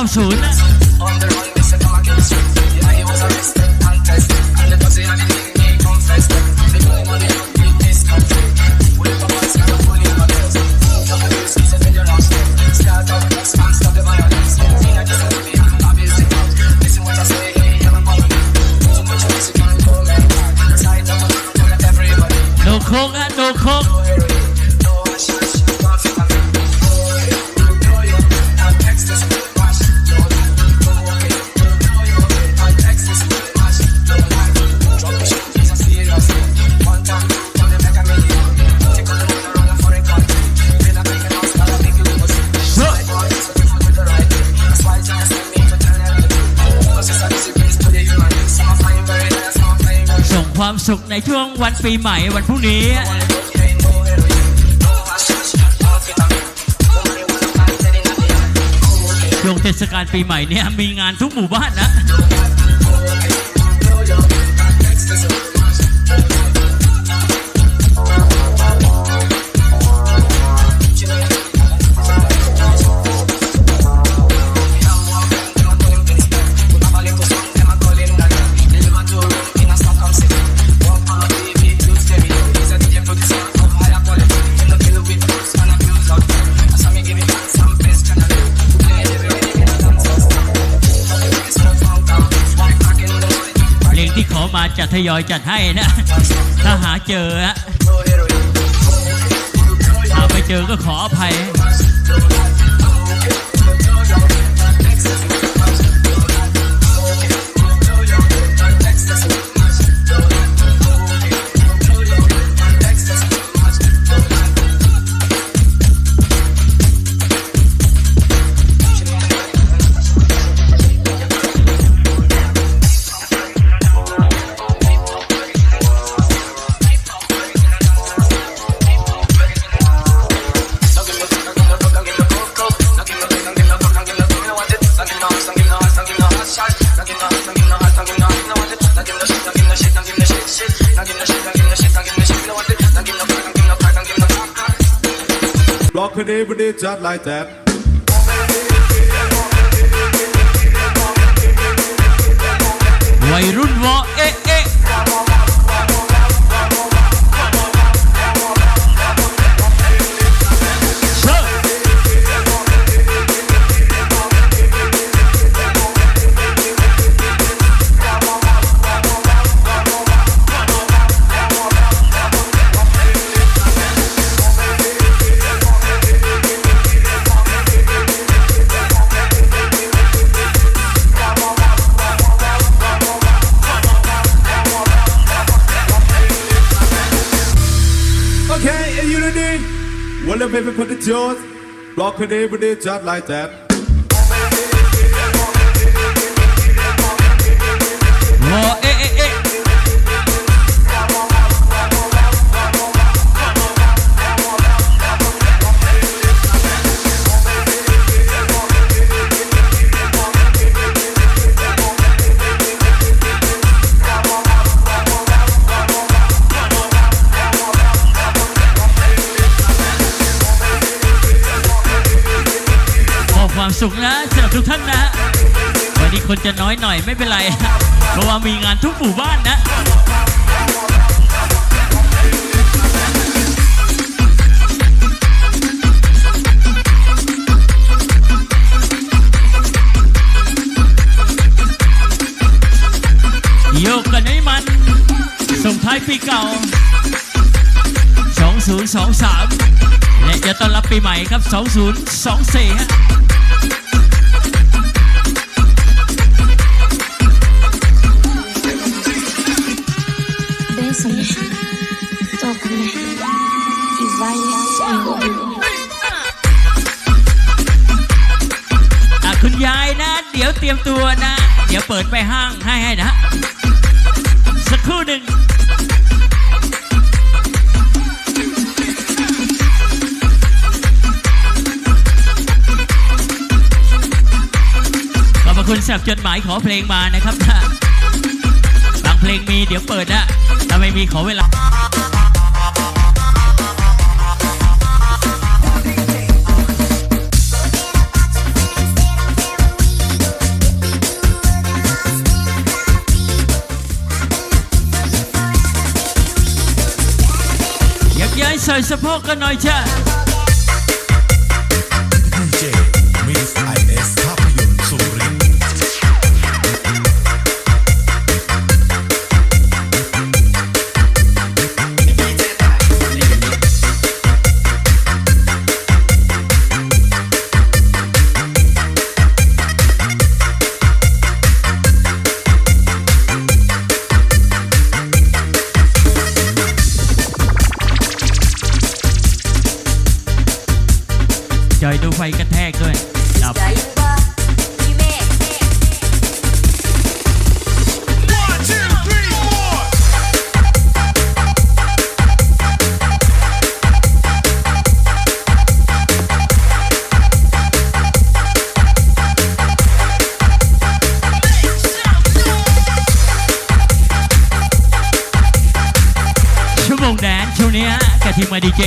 อฮะวั สุขในช่วงวันปีใหม่วันพรุ่งนี้ ช่วงเทศกาลปีใหม่เนี่ยมีงานทุกหมู่บ้านนะ ยอยจัดให้นะ ถ้าหาเจอฮะหาไม่เจอก็ขออภัย just like that. it's yours. Blocking every day just like that. หน่อยไม่เป็นไร เพราะว่ามีงานทุกหมู่บ้านนะโยกกันให้มัน ส่งท้ายปีเก่า 2023 และจะต้อนรับปีใหม่ครับ 2024ฮะ Dança, né? Toca, né? E vai envolvendo. อะคุณยายนะ เดี๋ยวเตรียมตัวนะ เดี๋ยวเปิดไปห้างให้ให้นะ สักครู่หนึ่งขอบคุณสำหรับจดหมายขอเพลงมานะครับบาง เดี๋ยวเปิดนะถ้าไม่มีขอเวลาอยากย้ายใส่สะโพกกันหน่อยจ้า ฟกระแทกด้วย ดับช่วโมงแดนช่วงนี้กะทิมมาดีเจ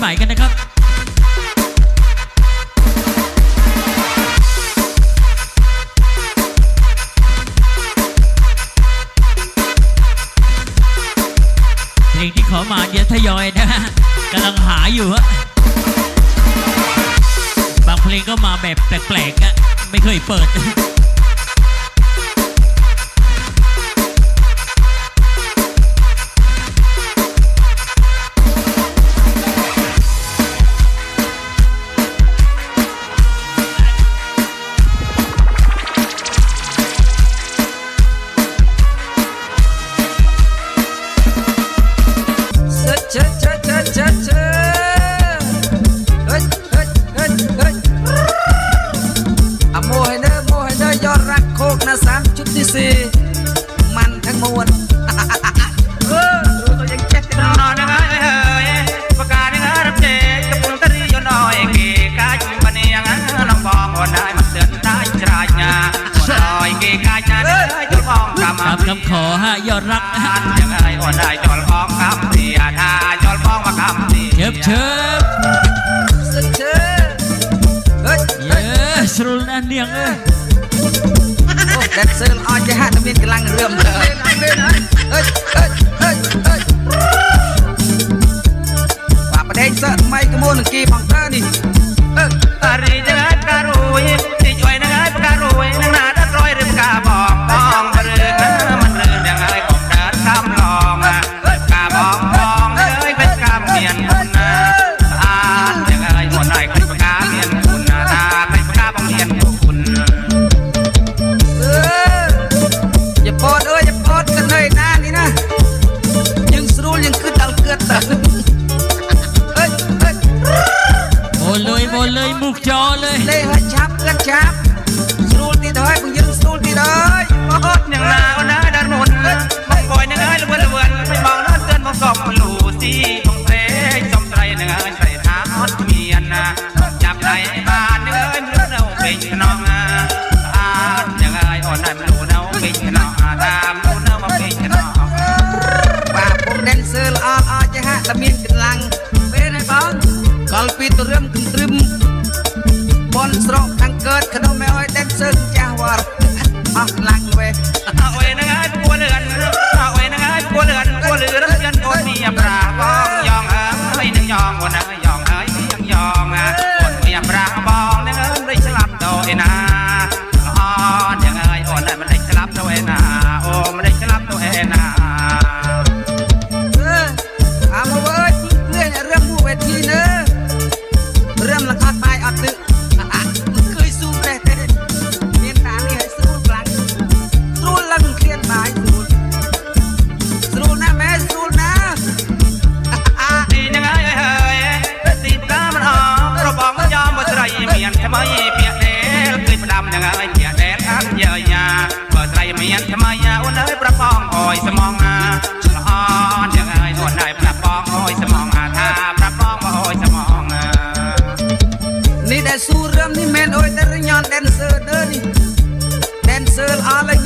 ใหม่กันนะครับเพลงที่ขอมาเดี๋ยวทยอยนะฮะกำลังหาอยู่ฮะบางเพลงก็มาแบบแปลกๆอะไม่เคยเปิด នាងអើយអូតែសើអត់ចេះហាត់មានកម្លាំងរឿមទៅអើយអើយអើយអើយបាបដេញសើថ្មីក្មួននឹងគីបង្កើនេះអើអារី બોલે બોલે મુખ ચોલે લે હટ છાપ લક છાપ સ્રૂલ તી ધોય બું યરું સ્રૂલ તી ધોય ઓટ નંગ ના ઓના દર મોન બઈ બોય નંગ આય લવન લવન બઈ બોન ના તન મોક સોમ લુ સી બોં પ્રે સોમ ત્રય નંગ આય ત્રય ના ઓટ મીન ના ચાપ દai બાન નંગ આય મૃ નવ બેન નંગ આટ નંગ આય ઓના મૃ નવ બેન નંગ આદામ મૃ નવ બેન નંગ បាទពុំដែលសើល្អល្អចេះហាក់តែមានកម្លាំងពេលហើយបងកលពីទរឹម acabar. រំនេះមែនអើយតែរញ៉ាន dancer ដើនេះ dancer អស់លេ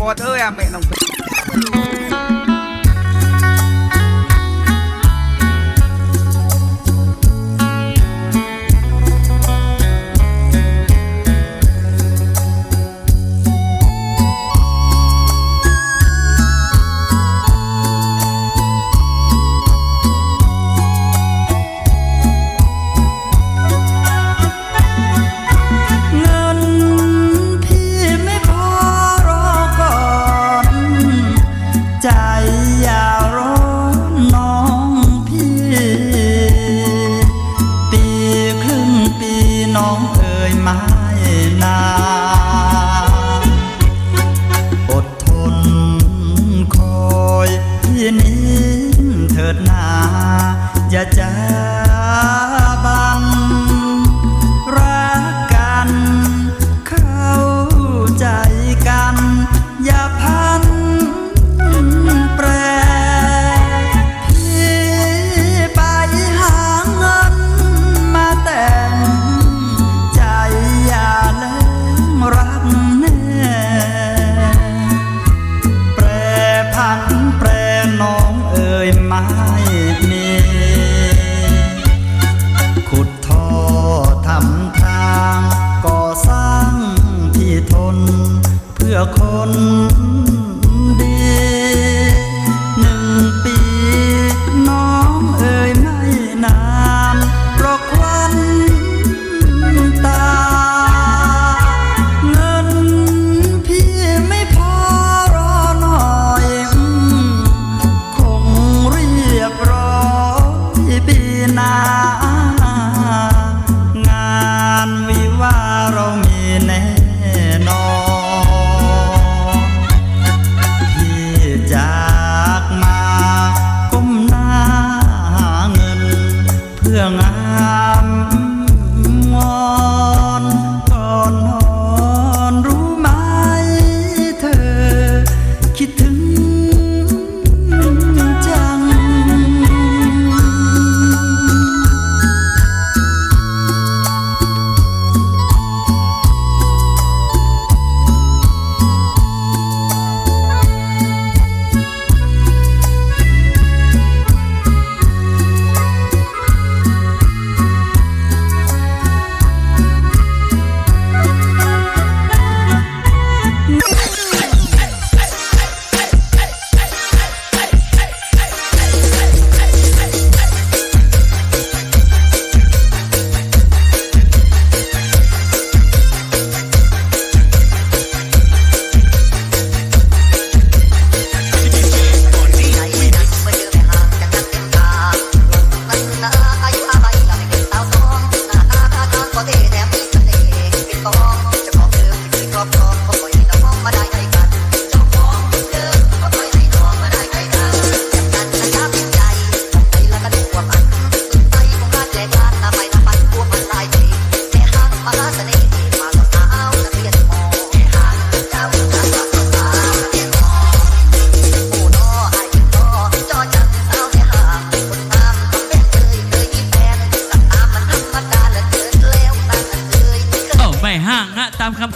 một ơi à mẹ nồng ไม่มี ขุดท่อทำทาง ก่อสร้างที่ทน เพื่อคน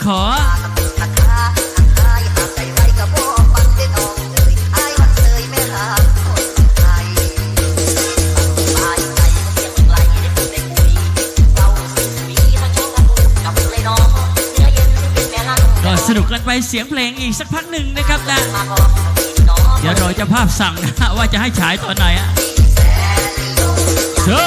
ขอสนุกกันไปเสียงเพลงอีกสักพักหนึ่งนะครับนะ เดี๋ยวรอจะภาพสั่งนะว่าจะให้ฉายตอนไหนอะเชิ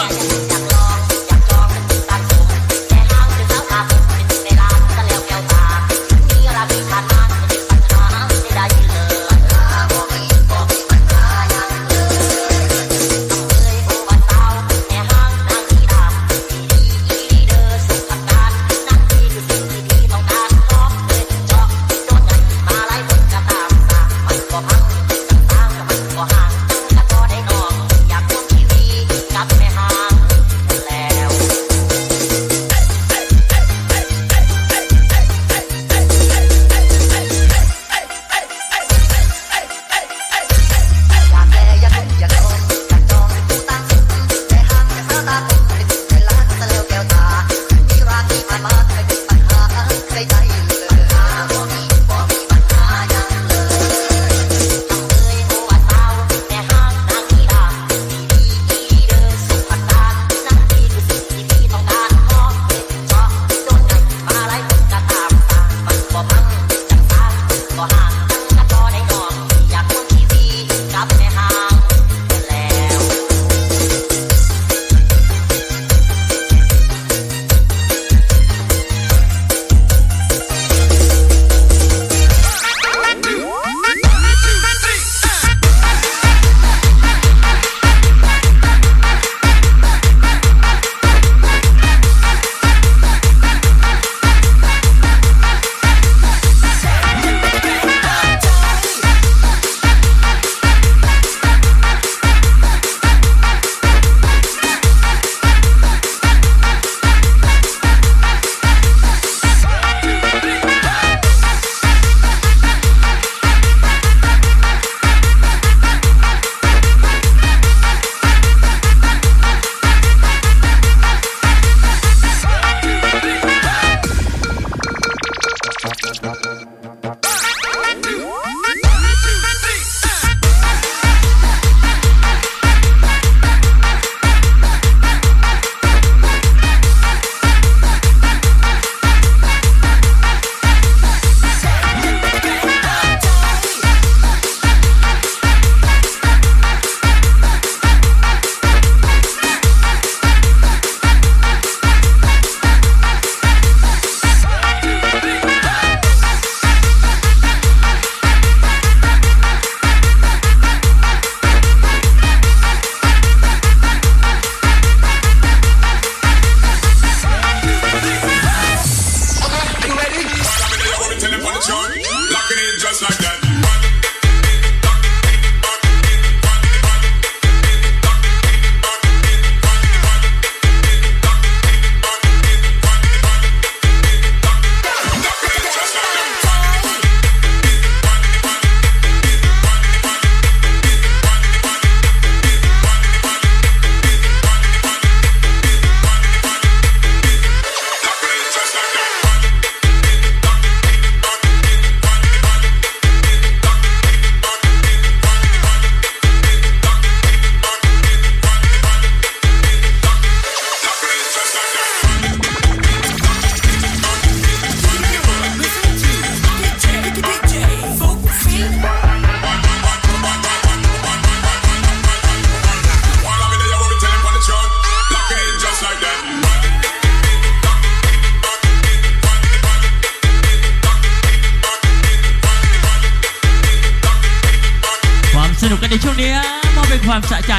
ความสะใจ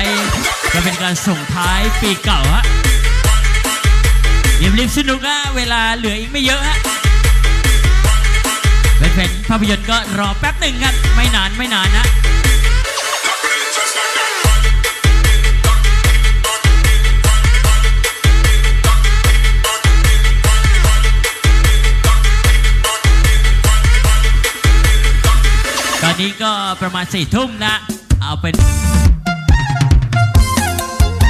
ก็เป็นการส่งท้ายปีเก่าฮะเรีบๆสนุกฮะเวลาเหลืออีกไม่เยอะฮะเป็นเป็นภาพยนตร์ก็รอแป๊บหนึ่งครับ ไม่นานไม่นานนะตอนนี้ก็ประมาณสี่ทุ่มนะ เอาเป็น